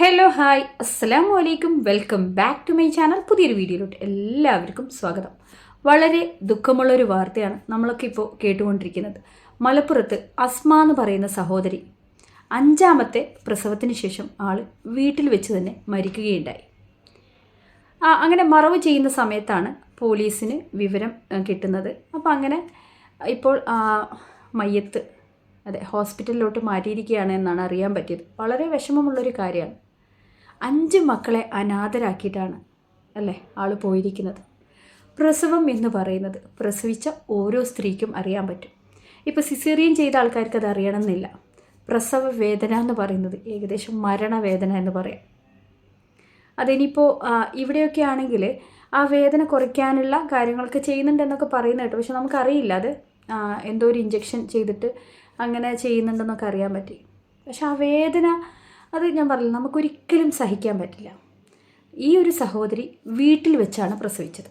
Hello hi അസ്സാം വലൈക്കും welcome back to my channel പുതിയൊരു വീഡിയോയിലോട്ട് എല്ലാവർക്കും സ്വാഗതം. വളരെ ദുഃഖമുള്ളൊരു വാർത്തയാണ് നമ്മളൊക്കെ ഇപ്പോൾ കേട്ടുകൊണ്ടിരിക്കുന്നത്. മലപ്പുറത്ത് അസ്മ എന്ന് പറയുന്ന സഹോദരി അഞ്ചാമത്തെ പ്രസവത്തിന് ശേഷം ആൾ വീട്ടിൽ വെച്ച് തന്നെ മരിക്കുകയുണ്ടായി. അങ്ങനെ മറവ് ചെയ്യുന്ന സമയത്താണ് പോലീസിന് വിവരം കിട്ടുന്നത്. അപ്പോൾ അങ്ങനെ ഇപ്പോൾ മയ്യത്ത് അതെ ഹോസ്പിറ്റലിലോട്ട് മാറ്റിയിരിക്കുകയാണ് എന്നാണ് അറിയാൻ പറ്റിയത്. വളരെ വിഷമമുള്ളൊരു കാര്യമാണ്. അഞ്ച് മക്കളെ അനാഥരാക്കിയിട്ടാണ് അല്ലേ ആൾ പോയിരിക്കുന്നത്. പ്രസവം എന്ന് പറയുന്നത് പ്രസവിച്ച ഓരോ സ്ത്രീക്കും അറിയാൻ പറ്റും. ഇപ്പോൾ സിസേറിയൻ ചെയ്ത ആൾക്കാർക്ക് അത് അറിയണമെന്നില്ല. പ്രസവ വേദന എന്ന് പറയുന്നത് ഏകദേശം മരണവേദന എന്ന് പറയാം. അതിനിപ്പോൾ ഇവിടെയൊക്കെ ആണെങ്കിൽ ആ വേദന കുറയ്ക്കാനുള്ള കാര്യങ്ങളൊക്കെ ചെയ്യുന്നുണ്ടെന്നൊക്കെ പറയുന്ന കേട്ടോ. പക്ഷെ നമുക്കറിയില്ല അത് എന്തോ ഒരു ഇഞ്ചെക്ഷൻ ചെയ്തിട്ട് അങ്ങനെ ചെയ്യുന്നുണ്ടെന്നൊക്കെ അറിയാൻ പറ്റി. പക്ഷെ ആ വേദന അത് ഞാൻ പറഞ്ഞില്ല നമുക്കൊരിക്കലും സഹിക്കാൻ പറ്റില്ല. ഈ ഒരു സഹോദരി വീട്ടിൽ വെച്ചാണ് പ്രസവിച്ചത്.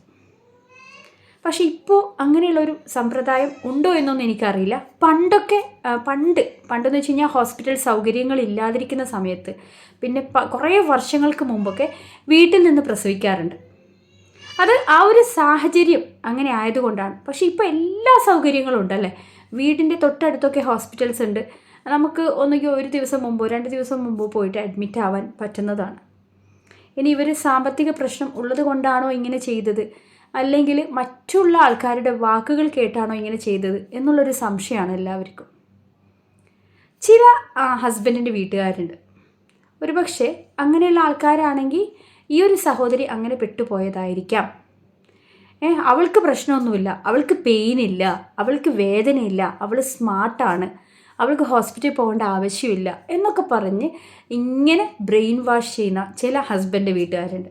പക്ഷെ ഇപ്പോൾ അങ്ങനെയുള്ളൊരു സമ്പ്രദായം ഉണ്ടോ എന്നൊന്നും എനിക്കറിയില്ല. പണ്ടൊക്കെ പണ്ട് പണ്ടെന്ന് വെച്ച് കഴിഞ്ഞാൽ ഹോസ്പിറ്റൽ സൗകര്യങ്ങൾ ഇല്ലാതിരിക്കുന്ന സമയത്ത് പിന്നെ കുറേ വർഷങ്ങൾക്ക് മുമ്പൊക്കെ വീട്ടിൽ നിന്ന് പ്രസവിക്കാറുണ്ട്. അത് ആ ഒരു സാഹചര്യം അങ്ങനെ ആയതുകൊണ്ടാണ്. പക്ഷേ ഇപ്പോൾ എല്ലാ സൗകര്യങ്ങളും ഉണ്ടല്ലേ? വീടിന്റെ തൊട്ടടുത്തൊക്കെ ഹോസ്പിറ്റൽസ് ഉണ്ട്. നമുക്ക് ഒന്നുകിൽ ഒരു ദിവസം മുമ്പോ രണ്ട് ദിവസം മുമ്പോ പോയിട്ട് അഡ്മിറ്റ് ആവാൻ പറ്റുന്നതാണ്. ഇനി ഇവർ സാമ്പത്തിക പ്രശ്നം ഉള്ളത് കൊണ്ടാണോ ഇങ്ങനെ ചെയ്തത്? അല്ലെങ്കിൽ മറ്റുള്ള ആൾക്കാരുടെ വാക്കുകൾ കേട്ടാണോ ഇങ്ങനെ ചെയ്തത്? എന്നുള്ളൊരു സംശയമാണ് എല്ലാവർക്കും. ചില ഹസ്ബൻഡിന്റെ വീട്ടുകാരുണ്ട്. ഒരുപക്ഷെ അങ്ങനെയുള്ള ആൾക്കാരാണെങ്കിൽ ഈ ഒരു സഹോദരി അങ്ങനെ പെട്ടുപോയതായിരിക്കാം. ഏ അവൾക്ക് പ്രശ്നമൊന്നുമില്ല. അവൾക്ക് പെയിനില്ല അവൾക്ക് വേദനയില്ല. അവൾ സ്മാർട്ടാണ് അവൾക്ക് ഹോസ്പിറ്റലിൽ പോകേണ്ട ആവശ്യമില്ല എന്നൊക്കെ പറഞ്ഞ് ഇങ്ങനെ ബ്രെയിൻ വാഷ് ചെയ്യുന്ന ചില ഹസ്ബൻഡ് വീട്ടുകാരുണ്ട്.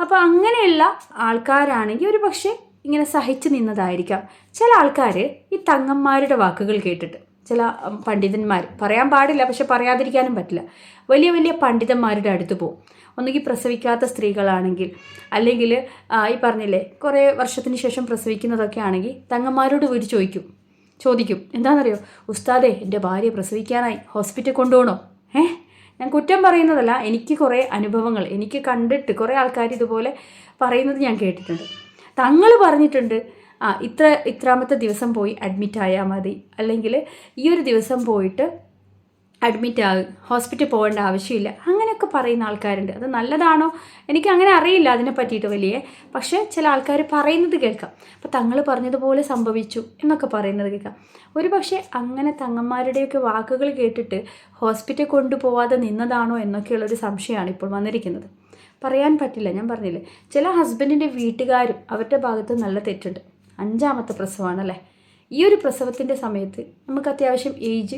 അപ്പോൾ അങ്ങനെയുള്ള ആൾക്കാരാണെങ്കിൽ ഒരു പക്ഷേ ഇങ്ങനെ സഹിച്ചു നിന്നതായിരിക്കാം. ചില ആൾക്കാർ ഈ തങ്ങന്മാരുടെ വാക്കുകൾ കേട്ടിട്ട് ചില പണ്ഡിതന്മാർ പറയാൻ പാടില്ല പക്ഷെ പറയാതിരിക്കാനും പറ്റില്ല. വലിയ വലിയ പണ്ഡിതന്മാരുടെ അടുത്ത് പോകും ഒന്നുകിൽ പ്രസവിക്കാത്ത സ്ത്രീകളാണെങ്കിൽ അല്ലെങ്കിൽ ഈ പറഞ്ഞില്ലേ കുറേ വർഷത്തിന് ശേഷം പ്രസവിക്കുന്നതൊക്കെ ആണെങ്കിൽ തങ്ങന്മാരോട് വീട് ചോദിക്കും. ചോദിക്കും. എന്താണെന്നറിയോ? ഉസ്താദേ എന്റെ ഭാര്യ പ്രസവിക്കാനായി ഹോസ്പിറ്റൽ കൊണ്ടുപോകണോ? ഏ? ഞാൻ കുറ്റം പറയുന്നതല്ല എനിക്ക് കുറേ അനുഭവങ്ങൾ എനിക്ക് കണ്ടിട്ട് കുറേ ആൾക്കാർ ഇതുപോലെ പറയുന്നത് ഞാൻ കേട്ടിട്ടുണ്ട്. തങ്ങൾ പറഞ്ഞിട്ടുണ്ട് ആ ഇത്ര ഇത്രാമത്തെ ദിവസം പോയി അഡ്മിറ്റ് ആയാൽ മതി. അല്ലെങ്കിൽ ഈ ഒരു ദിവസം പോയിട്ട് അഡ്മിറ്റ് ആകും ഹോസ്പിറ്റൽ പോകേണ്ട ആവശ്യമില്ല. അങ്ങനെയൊക്കെ പറയുന്ന ആൾക്കാരുണ്ട്. അത് നല്ലതാണോ? എനിക്ക് അങ്ങനെ അറിയില്ല അതിനെ പറ്റിയിട്ട് വലിയ. പക്ഷേ ചില ആൾക്കാർ പറയുന്നത് കേൾക്കാം. അപ്പോൾ തങ്ങൾ പറഞ്ഞതുപോലെ സംഭവിച്ചു എന്നൊക്കെ പറയുന്നത് കേൾക്കാം. ഒരു പക്ഷേ അങ്ങനെ തങ്ങന്മാരുടെയൊക്കെ വാക്കുകൾ കേട്ടിട്ട് ഹോസ്പിറ്റൽ കൊണ്ടുപോവാതെ നിന്നതാണോ എന്നൊക്കെയുള്ളൊരു സംശയമാണ് ഇപ്പോൾ വന്നിരിക്കുന്നത്. പറയാൻ പറ്റില്ല ഞാൻ പറഞ്ഞില്ലേ? ചില ഹസ്ബൻഡിന്റെ വീട്ടുകാരും അവരുടെ ഭാഗത്ത് നല്ല തെറ്റുണ്ട്. അഞ്ചാമത്തെ പ്രസവമാണല്ലേ? ഈ ഒരു പ്രസവത്തിന്റെ സമയത്ത് നമുക്ക് അത്യാവശ്യം ഏജ്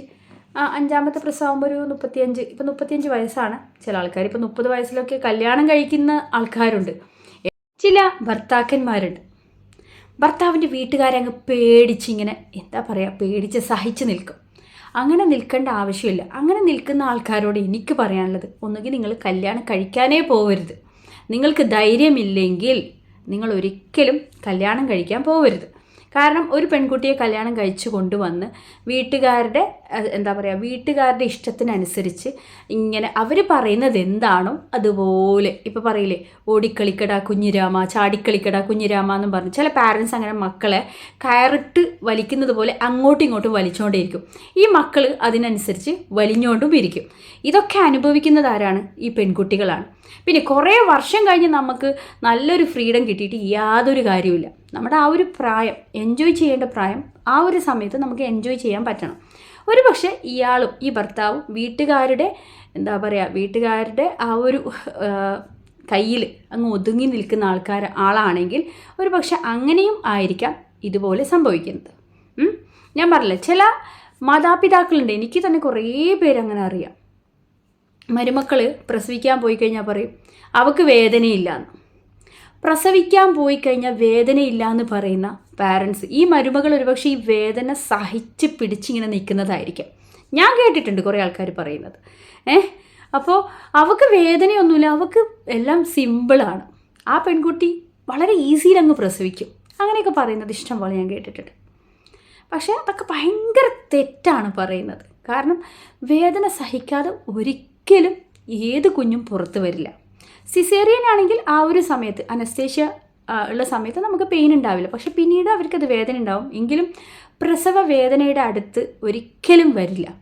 അഞ്ചാമത്തെ പ്രസവമാകുമ്പോൾ ഒരു മുപ്പത്തിയഞ്ച് ഇപ്പം മുപ്പത്തിയഞ്ച് വയസ്സാണ് ചില ആൾക്കാർ ഇപ്പം മുപ്പത് വയസ്സിലൊക്കെ കല്യാണം കഴിക്കുന്ന ആൾക്കാരുണ്ട്. ചില ഭർത്താക്കന്മാരുണ്ട്. ഭർത്താവിന്റെ വീട്ടുകാരെ അങ്ങ് പേടിച്ചിങ്ങനെ എന്താ പറയുക പേടിച്ച് സഹിച്ച് നിൽക്കും. അങ്ങനെ നിൽക്കേണ്ട ആവശ്യമില്ല. അങ്ങനെ നിൽക്കുന്ന ആൾക്കാരോട് എനിക്ക് പറയാനുള്ളത് ഒന്നുകിൽ നിങ്ങൾ കല്യാണം കഴിക്കാനേ പോകരുത് നിങ്ങൾക്ക് ധൈര്യമില്ലെങ്കിൽ നിങ്ങൾ ഒരിക്കലും കല്യാണം കഴിക്കാൻ പോകരുത് കാരണം ഒരു പെൺകുട്ടിയെ കല്യാണം കഴിച്ചു കൊണ്ടുവന്ന് വീട്ടുകാരുടെ എന്താ പറയുക വീട്ടുകാരുടെ ഇഷ്ടത്തിനനുസരിച്ച് ഇങ്ങനെ അവർ പറയുന്നത് എന്താണോ അതുപോലെ. ഇപ്പോൾ പറയില്ലേ ഓടിക്കളിക്കടാ കുഞ്ഞിരാമ ചാടിക്കളിക്കടാ കുഞ്ഞിരാമ എന്നും പറഞ്ഞ് ചില പാരൻസ് അങ്ങനെ മക്കളെ കയറിട്ട് വലിക്കുന്നത് പോലെ അങ്ങോട്ടും ഇങ്ങോട്ടും വലിച്ചുകൊണ്ടേയിരിക്കും ഈ മക്കൾ അതിനനുസരിച്ച് വലിഞ്ഞുകൊണ്ടും ഇരിക്കും. ഇതൊക്കെ അനുഭവിക്കുന്നതാരാണ് ഈ പെൺകുട്ടികളാണ്. പിന്നെ കുറേ വർഷം കഴിഞ്ഞ് നമുക്ക് നല്ലൊരു ഫ്രീഡം കിട്ടിയിട്ട് യാതൊരു കാര്യമില്ല നമ്മുടെ ആ ഒരു പ്രായം എൻജോയ് ചെയ്യേണ്ട പ്രായം ആ ഒരു സമയത്ത് നമുക്ക് എൻജോയ് ചെയ്യാൻ പറ്റണം. ഒരു പക്ഷേ ഇയാളും ഈ ഭർത്താവും വീട്ടുകാരുടെ എന്താ പറയുക വീട്ടുകാരുടെ ആ ഒരു കയ്യിൽ അങ്ങ് ഒതുങ്ങി നിൽക്കുന്ന ആൾക്കാർ ആളാണെങ്കിൽ ഒരു പക്ഷെ അങ്ങനെയും ആയിരിക്കാം ഇതുപോലെ സംഭവിക്കുന്നത്. ഞാൻ പറഞ്ഞില്ല ചില മാതാപിതാക്കളുണ്ട് എനിക്ക് തന്നെ കുറേ പേര് അങ്ങനെ അറിയാം. മരുമക്കൾ പ്രസവിക്കാൻ പോയി കഴിഞ്ഞാൽ പറയും അവൾക്ക് വേദനയില്ല എന്ന് പ്രസവിക്കാൻ പോയി കഴിഞ്ഞാൽ വേദനയില്ല എന്ന് പറയുന്ന പാരൻസ് ഈ മരുമകൾ ഒരുപക്ഷെ ഈ വേദന സഹിച്ച് പിടിച്ചിങ്ങനെ നിൽക്കുന്നതായിരിക്കും. ഞാൻ കേട്ടിട്ടുണ്ട് കുറേ ആൾക്കാർ പറയുന്നത്. ഏഹ് അപ്പോൾ അവൾക്ക് വേദനയൊന്നുമില്ല അവൾക്ക് എല്ലാം സിമ്പിളാണ്. ആ പെൺകുട്ടി വളരെ ഈസിയിൽ അങ്ങ് പ്രസവിക്കും. അങ്ങനെയൊക്കെ പറയുന്നത് ഇഷ്ടം പോലെ ഞാൻ കേട്ടിട്ടുണ്ട്. പക്ഷേ അതൊക്കെ ഭയങ്കര തെറ്റാണ് പറയുന്നത്. കാരണം വേദന സഹിക്കാതെ ഒരിക്കലും ഏത് കുഞ്ഞും പുറത്ത് വരില്ല. സിസേറിയൻ ആണെങ്കിൽ ആ ഒരു സമയത്ത് അനസ്തേഷ്യ ഉള്ള സമയത്ത് നമുക്ക് പെയിൻ ഉണ്ടാവില്ല. പക്ഷെ പിന്നീട് അവർക്കത് വേദന ഉണ്ടാവും. എങ്കിലും പ്രസവ വേദനയുടെ അടുത്ത് ഒരിക്കലും വരില്ല.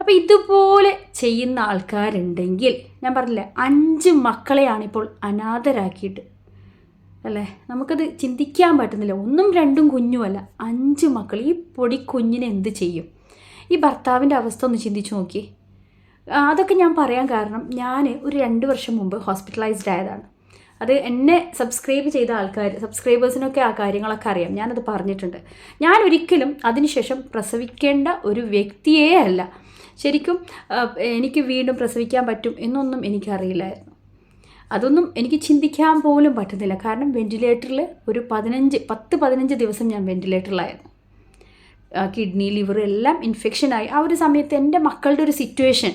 അപ്പോൾ ഇതുപോലെ ചെയ്യുന്ന ആൾക്കാരുണ്ടെങ്കിൽ ഞാൻ പറഞ്ഞില്ലേ അഞ്ച് മക്കളെയാണിപ്പോൾ അനാഥരാക്കിയിട്ട്. അല്ലേ? നമുക്കത് ചിന്തിക്കാൻ പറ്റുന്നില്ല. ഒന്നും രണ്ടും കുഞ്ഞുമല്ല. അഞ്ച് മക്കൾ. ഈ പൊടി കുഞ്ഞിനെ എന്ത് ചെയ്യും? ഈ ഭർത്താവിന്റെ അവസ്ഥ ഒന്ന് ചിന്തിച്ചു നോക്കി ആ, അതൊക്കെ ഞാൻ പറയാൻ കാരണം ഞാൻ ഒരു രണ്ട് വർഷം മുമ്പ് ഹോസ്പിറ്റലൈസ്ഡ് ആയതാണ്. അത് എന്നെ സബ്സ്ക്രൈബ് ചെയ്ത ആൾക്കാർ സബ്സ്ക്രൈബേഴ്സിനൊക്കെ ആ കാര്യങ്ങളൊക്കെ അറിയാം. ഞാനത് പറഞ്ഞിട്ടുണ്ട്. ഞാൻ ഒരിക്കലും അതിനുശേഷം പ്രസവിക്കേണ്ട ഒരു വ്യക്തിയേ അല്ല. ശരിക്കും എനിക്ക് വീണ്ടും പ്രസവിക്കാൻ പറ്റും എന്നൊന്നും എനിക്കറിയില്ലായിരുന്നു. അതൊന്നും എനിക്ക് ചിന്തിക്കാൻ പോലും പറ്റുന്നില്ല. കാരണം വെന്റിലേറ്ററിൽ ഒരു പതിനഞ്ച് പത്ത് പതിനഞ്ച് ദിവസം ഞാൻ വെന്റിലേറ്ററിലായിരുന്നു കിഡ്നി ലിവർ എല്ലാം ഇൻഫെക്ഷനായി ആ ഒരു സമയത്ത് എന്റെ മക്കളുടെ ഒരു സിറ്റുവേഷൻ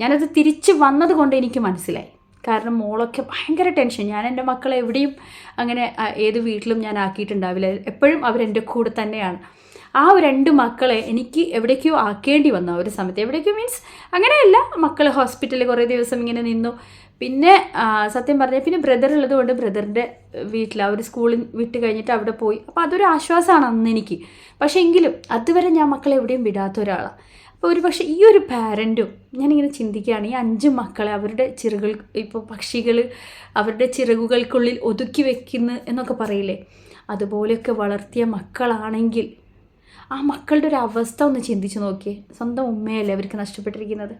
ഞാനത് തിരിച്ച് വന്നത് കൊണ്ട് എനിക്ക് മനസ്സിലായി. കാരണം മോളൊക്കെ ഭയങ്കര ടെൻഷൻ ഞാൻ എന്റെ മക്കളെ എവിടെയും അങ്ങനെ ഏത് വീട്ടിലും ഞാൻ ആക്കിയിട്ടുണ്ടാവില്ല. എപ്പോഴും അവരെന്റെ കൂടെ തന്നെയാണ്. ആ രണ്ട് മക്കളെ എനിക്ക് എവിടേക്കോ ആക്കേണ്ടി വന്നു ആ ഒരു സമയത്ത്. എവിടേക്കോ മീൻസ് അങ്ങനെയല്ല. മക്കൾ ഹോസ്പിറ്റലിൽ കുറേ ദിവസം ഇങ്ങനെ നിന്നു. പിന്നെ സത്യം പറഞ്ഞാൽ പിന്നെ ബ്രദർ ഉള്ളത് കൊണ്ട് ബ്രദറിന്റെ വീട്ടിൽ ആ ഒരു സ്കൂളിൽ വിട്ട് കഴിഞ്ഞിട്ട് അവിടെ പോയി. അപ്പോൾ അതൊരു ആശ്വാസമാണ് അന്ന് എനിക്ക്. പക്ഷേ എങ്കിലും അതുവരെ ഞാൻ മക്കളെ എവിടെയും വിടാത്ത ഒരാളാണ് ഒരു പക്ഷേ ഈ ഒരു പാരന്റും ഞാനിങ്ങനെ ചിന്തിക്കുകയാണ് ഈ അഞ്ച് മക്കളെ അവരുടെ ചിറകുകൾ ഇപ്പോൾ പക്ഷികൾ അവരുടെ ചിറകുകൾക്കുള്ളിൽ ഒതുക്കി വെക്കുന്നു എന്നൊക്കെ പറയില്ലേ? അതുപോലെയൊക്കെ വളർത്തിയ മക്കളാണെങ്കിൽ ആ മക്കളുടെ ഒരു അവസ്ഥ ഒന്ന് ചിന്തിച്ച് നോക്കിയേ. സ്വന്തം ഉമ്മയല്ലേ അവർക്ക് നഷ്ടപ്പെട്ടിരിക്കുന്നത്?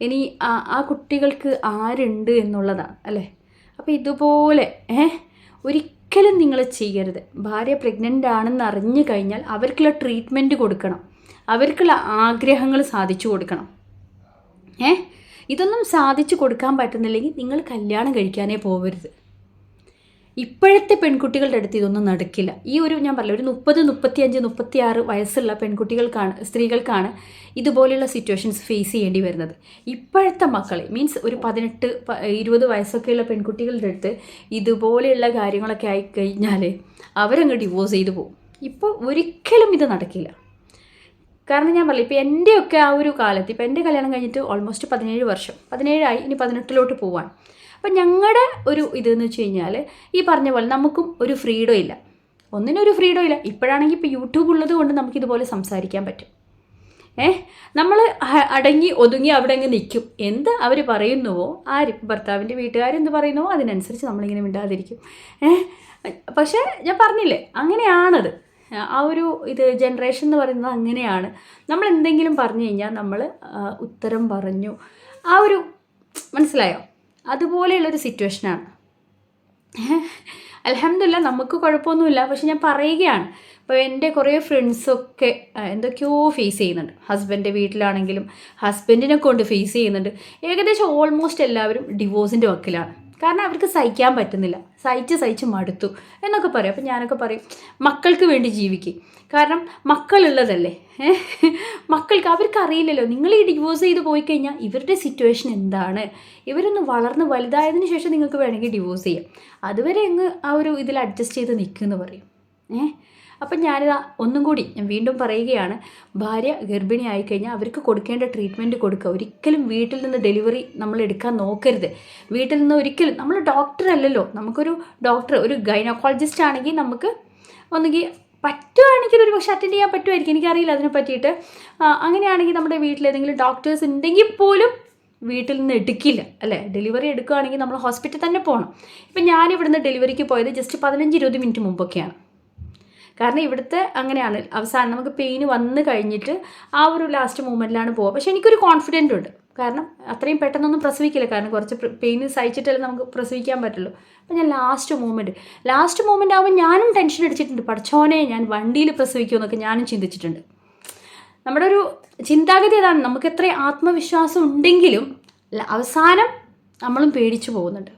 ഇനി ആ ആ കുട്ടികൾക്ക് ആരുണ്ട് എന്നുള്ളതാണ് അല്ലേ? അപ്പോൾ ഇതുപോലെ ഏ? ഒരിക്കലും നിങ്ങൾ ചെയ്യരുത്. ഭാര്യ പ്രഗ്നന്റ് ആണെന്ന് അറിഞ്ഞു കഴിഞ്ഞാൽ അവർക്കുള്ള ട്രീറ്റ്മെന്റ് കൊടുക്കണം. അവർക്കുള്ള ആഗ്രഹങ്ങൾ സാധിച്ചു കൊടുക്കണം. ഏ? ഇതൊന്നും സാധിച്ചു കൊടുക്കാൻ പറ്റുന്നില്ലെങ്കിൽ നിങ്ങൾ കല്യാണം കഴിക്കാനേ പോകരുത് ഇപ്പോഴത്തെ പെൺകുട്ടികളുടെ അടുത്ത് ഇതൊന്നും നടക്കില്ല. ഈ ഒരു ഞാൻ പറഞ്ഞില്ല ഒരു മുപ്പത് മുപ്പത്തിയഞ്ച് മുപ്പത്തി ആറ് വയസ്സുള്ള പെൺകുട്ടികൾക്കാണ് സ്ത്രീകൾക്കാണ് ഇതുപോലെയുള്ള സിറ്റുവേഷൻസ് ഫേസ് ചെയ്യേണ്ടി വരുന്നത്. ഇപ്പോഴത്തെ മക്കളെ മീൻസ് ഒരു പതിനെട്ട് ഇരുപത് വയസ്സൊക്കെയുള്ള പെൺകുട്ടികളുടെ അടുത്ത് ഇതുപോലെയുള്ള കാര്യങ്ങളൊക്കെ ആയിക്കഴിഞ്ഞാൽ അവരങ്ങ് ഡിവോഴ്സ് ചെയ്തു പോകും. ഇപ്പോൾ ഒരിക്കലും ഇത് നടക്കില്ല. കാരണം ഞാൻ പറയില്ല ഇപ്പോൾ എന്റെയൊക്കെ ആ ഒരു കാലത്ത് ഇപ്പോൾ എന്റെ കല്യാണം കഴിഞ്ഞിട്ട് ഓൾമോസ്റ്റ് പതിനേഴ് വർഷം പതിനേഴായി ഇനി പതിനെട്ടിലോട്ട് പോവാൻ. അപ്പം ഞങ്ങളുടെ ഒരു ഇതെന്ന് വെച്ച് കഴിഞ്ഞാൽ ഈ പറഞ്ഞ പോലെ നമുക്കും ഒരു ഫ്രീഡം ഇല്ല. ഒന്നിനൊരു ഫ്രീഡം ഇല്ല. ഇപ്പോഴാണെങ്കിൽ ഇപ്പോൾ യൂട്യൂബ് ഉള്ളത് കൊണ്ട് നമുക്കിതുപോലെ സംസാരിക്കാൻ പറ്റും. ഏ? നമ്മൾ അടങ്ങി ഒതുങ്ങി അവിടെ അങ്ങ് നിൽക്കും. എന്ത് അവർ പറയുന്നുവോ ആര് ഭർത്താവിന്റെ വീട്ടുകാരെന്ത് പറയുന്നുവോ അതിനനുസരിച്ച് നമ്മളിങ്ങനെ മിണ്ടാതിരിക്കും. ഏ? പക്ഷേ ഞാൻ പറഞ്ഞില്ലേ അങ്ങനെയാണത്. ആ ഒരു ഇത് ജനറേഷൻ എന്ന് പറയുന്നത് അങ്ങനെയാണ്. നമ്മൾ എന്തെങ്കിലും പറഞ്ഞു കഴിഞ്ഞാൽ നമ്മൾ ഉത്തരം പറഞ്ഞു. ആ ഒരു മനസ്സിലായോ? അതുപോലെയുള്ളൊരു സിറ്റുവേഷനാണ് അലഹമില്ല നമുക്ക് കുഴപ്പമൊന്നുമില്ല. പക്ഷെ ഞാൻ പറയുകയാണ്. ഇപ്പോൾ എന്റെ കുറേ ഫ്രണ്ട്സൊക്കെ എന്തൊക്കെയോ ഫേസ് ചെയ്യുന്നുണ്ട്. ഹസ്ബൻഡിന്റെ വീട്ടിലാണെങ്കിലും ഹസ്ബൻഡിനെ കൊണ്ട് ഫേസ് ചെയ്യുന്നുണ്ട്. ഏകദേശം ഓൾമോസ്റ്റ് എല്ലാവരും ഡിവോഴ്സിന്റെ വക്കിലാണ്. കാരണം അവർക്ക് സഹിക്കാൻ പറ്റുന്നില്ല. സഹിച്ച് സഹിച്ച് മടുത്തു. എന്നൊക്കെ പറയും. അപ്പം ഞാനൊക്കെ പറയും മക്കൾക്ക് വേണ്ടി ജീവിക്കും. കാരണം മക്കളുള്ളതല്ലേ? മക്കൾക്ക് അവർക്ക് അറിയില്ലല്ലോ നിങ്ങൾ ഈ ഡിവോഴ്സ് ചെയ്ത് പോയി കഴിഞ്ഞാൽ ഇവരുടെ സിറ്റുവേഷൻ എന്താണ്? ഇവരൊന്ന് വളർന്ന് വലുതായതിനു ശേഷം നിങ്ങൾക്ക് വേണമെങ്കിൽ ഡിവോഴ്സ് ചെയ്യാം. അതുവരെ അങ്ങ് ആ ഒരു ഇതിൽ അഡ്ജസ്റ്റ് ചെയ്ത് നിൽക്കുമെന്ന് പറയും. ഏഹ് അപ്പം ഞാനിതാ ഒന്നും കൂടി ഞാൻ വീണ്ടും പറയുകയാണ്. ഭാര്യ ഗർഭിണി ആയിക്കഴിഞ്ഞാൽ അവർക്ക് കൊടുക്കേണ്ട ട്രീറ്റ്മെന്റ് കൊടുക്കുക. ഒരിക്കലും വീട്ടിൽ നിന്ന് ഡെലിവറി നമ്മൾ എടുക്കാൻ നോക്കരുത്. വീട്ടിൽ നിന്ന് ഒരിക്കലും നമ്മൾ ഡോക്ടർ അല്ലല്ലോ. നമുക്കൊരു ഡോക്ടർ ഒരു ഗൈനക്കോളജിസ്റ്റ് ആണെങ്കിൽ നമുക്ക് ഒന്നുകിൽ പറ്റുവാണെങ്കിൽ ഒരു പക്ഷെ അറ്റൻഡ് ചെയ്യാൻ പറ്റുമായിരിക്കും. എനിക്കറിയില്ല അതിനെ പറ്റിയിട്ട്. അങ്ങനെയാണെങ്കിൽ നമ്മുടെ വീട്ടിൽ ഏതെങ്കിലും ഡോക്ടേഴ്സ് ഉണ്ടെങ്കിൽ പോലും വീട്ടിൽ നിന്ന് എടുക്കില്ല. അല്ലേ? ഡെലിവറി എടുക്കുകയാണെങ്കിൽ നമ്മൾ ഹോസ്പിറ്റലിൽ തന്നെ പോകണം. ഇപ്പം ഞാനിവിടുന്ന് ഡെലിവറിക്ക് പോയത് ജസ്റ്റ് പതിനഞ്ച് ഇരുപത് മിനിറ്റ് മുമ്പൊക്കെയാണ്. കാരണം ഇവിടുത്തെ അങ്ങനെയാണ്. അവസാനം നമുക്ക് പെയിൻ വന്നു കഴിഞ്ഞിട്ട് ആ ഒരു ലാസ്റ്റ് മൂമെന്റിലാണ് പോവുക. പക്ഷേ എനിക്കൊരു കോൺഫിഡന്റ് ഉണ്ട്. കാരണം അത്രയും പെട്ടെന്നൊന്നും പ്രസവിക്കില്ല. കാരണം കുറച്ച് പെയിൻ സഹിച്ചിട്ടല്ലേ നമുക്ക് പ്രസവിക്കാൻ പറ്റുള്ളൂ. അപ്പം ഞാൻ ലാസ്റ്റ് മൂമെന്റ് ലാസ്റ്റ് മൂമെന്റ് ആകുമ്പോൾ ഞാനും ടെൻഷൻ അടിച്ചിട്ടുണ്ട്. പഠിച്ചോനെ ഞാൻ വണ്ടിയിൽ പ്രസവിക്കുമെന്നൊക്കെ ഞാനും ചിന്തിച്ചിട്ടുണ്ട്. നമ്മുടെ ഒരു ചിന്താഗതി അതാണ്. നമുക്ക് എത്ര ആത്മവിശ്വാസം ഉണ്ടെങ്കിലും അവസാനം നമ്മളും പേടിച്ചു പോകുന്നുണ്ട്.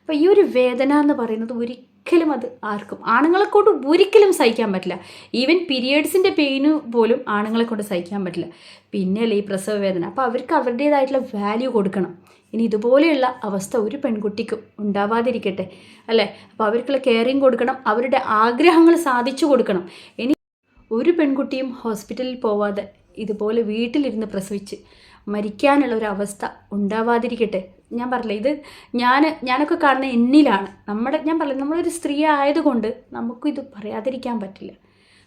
അപ്പോൾ ഈ ഒരു വേദന എന്ന് പറയുന്നത് ഒരിക്കലും അത് ആർക്കും ആണുങ്ങളെ കൊണ്ട് ഒരിക്കലും സഹിക്കാൻ പറ്റില്ല. ഈവൻ പീരിയഡ്സിന്റെ പെയിന് പോലും ആണുങ്ങളെ കൊണ്ട് സഹിക്കാൻ പറ്റില്ല. പിന്നെയല്ലേ ഈ പ്രസവ വേദന അപ്പോൾ അവർക്ക് അവരുടേതായിട്ടുള്ള വാല്യൂ കൊടുക്കണം. ഇനി ഇതുപോലെയുള്ള അവസ്ഥ ഒരു പെൺകുട്ടിക്കും ഉണ്ടാവാതിരിക്കട്ടെ അല്ലേ? അപ്പോൾ അവർക്കുള്ള കെയറിങ് കൊടുക്കണം അവരുടെ ആഗ്രഹങ്ങൾ സാധിച്ചു കൊടുക്കണം. ഇനി ഒരു പെൺകുട്ടിയും ഹോസ്പിറ്റലിൽ പോവാതെ ഇതുപോലെ വീട്ടിലിരുന്ന് പ്രസവിച്ച് മരിക്കാനുള്ള ഒരു അവസ്ഥ ഉണ്ടാവാതിരിക്കട്ടെ. ഞാൻ പറഞ്ഞില്ല ഇത് ഞാൻ ഞാനൊക്കെ കാണുന്ന എന്നിലാണ്. നമ്മുടെ ഞാൻ പറഞ്ഞില്ല നമ്മളൊരു സ്ത്രീ ആയതുകൊണ്ട് നമുക്കിത് പറയാതിരിക്കാൻ പറ്റില്ല.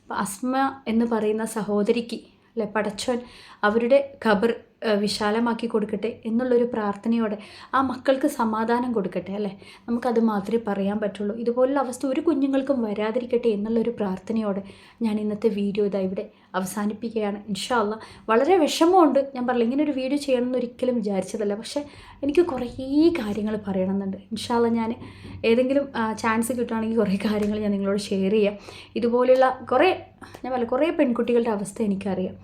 അപ്പോൾ അസ്മ എന്ന് പറയുന്ന സഹോദരിക്ക് അല്ലെ പടച്ചോൻ അവരുടെ ഖബർ വിശാലമാക്കി കൊടുക്കട്ടെ എന്നുള്ളൊരു പ്രാർത്ഥനയോടെ ആ മക്കൾക്ക് സമാധാനം കൊടുക്കട്ടെ അല്ലേ? നമുക്കത് മാത്രമേ പറയാൻ പറ്റുള്ളൂ. ഇതുപോലുള്ള അവസ്ഥ ഒരു കുഞ്ഞുങ്ങൾക്കും വരാതിരിക്കട്ടെ എന്നുള്ളൊരു പ്രാർത്ഥനയോടെ ഞാൻ ഇന്നത്തെ വീഡിയോ ഇതാ ഇവിടെ അവസാനിപ്പിക്കുകയാണ്. ഇൻഷാല്ല വളരെ വിഷമമുണ്ട്. ഞാൻ പറഞ്ഞില്ല ഇങ്ങനെ ഒരു വീഡിയോ ചെയ്യണമെന്ന് ഒരിക്കലും വിചാരിച്ചതല്ല. പക്ഷേ എനിക്ക് കുറേ കാര്യങ്ങൾ പറയണമെന്നുണ്ട്. ഇൻഷാല്ല ഞാൻ ഏതെങ്കിലും ചാൻസ് കിട്ടുകയാണെങ്കിൽ കുറേ കാര്യങ്ങൾ ഞാൻ നിങ്ങളോട് ഷെയർ ചെയ്യാം. ഇതുപോലെയുള്ള കുറേ ഞാൻ പറയാം കുറേ പെൺകുട്ടികളുടെ അവസ്ഥ എനിക്കറിയാം.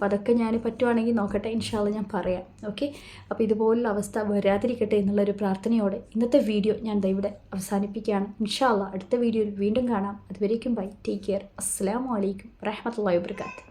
അപ്പോൾ അതൊക്കെ ഞാൻ പറ്റുവാണെങ്കിൽ നോക്കട്ടെ ഇൻഷാല്ല ഞാൻ പറയാം. ഓക്കെ? അപ്പോൾ ഇതുപോലുള്ള അവസ്ഥ വരാതിരിക്കട്ടെ എന്നുള്ളൊരു പ്രാർത്ഥനയോടെ ഇന്നത്തെ വീഡിയോ ഞാൻ ഇവിടെ അവസാനിപ്പിക്കുകയാണ്. ഇൻഷാല്ല അടുത്ത വീഡിയോയിൽ വീണ്ടും കാണാം. അതുവരേക്കും ബൈ. Take care. അസ്സാം വലൈക്കും വരഹമത്തല്ലാ വാബർക്കാത്ത്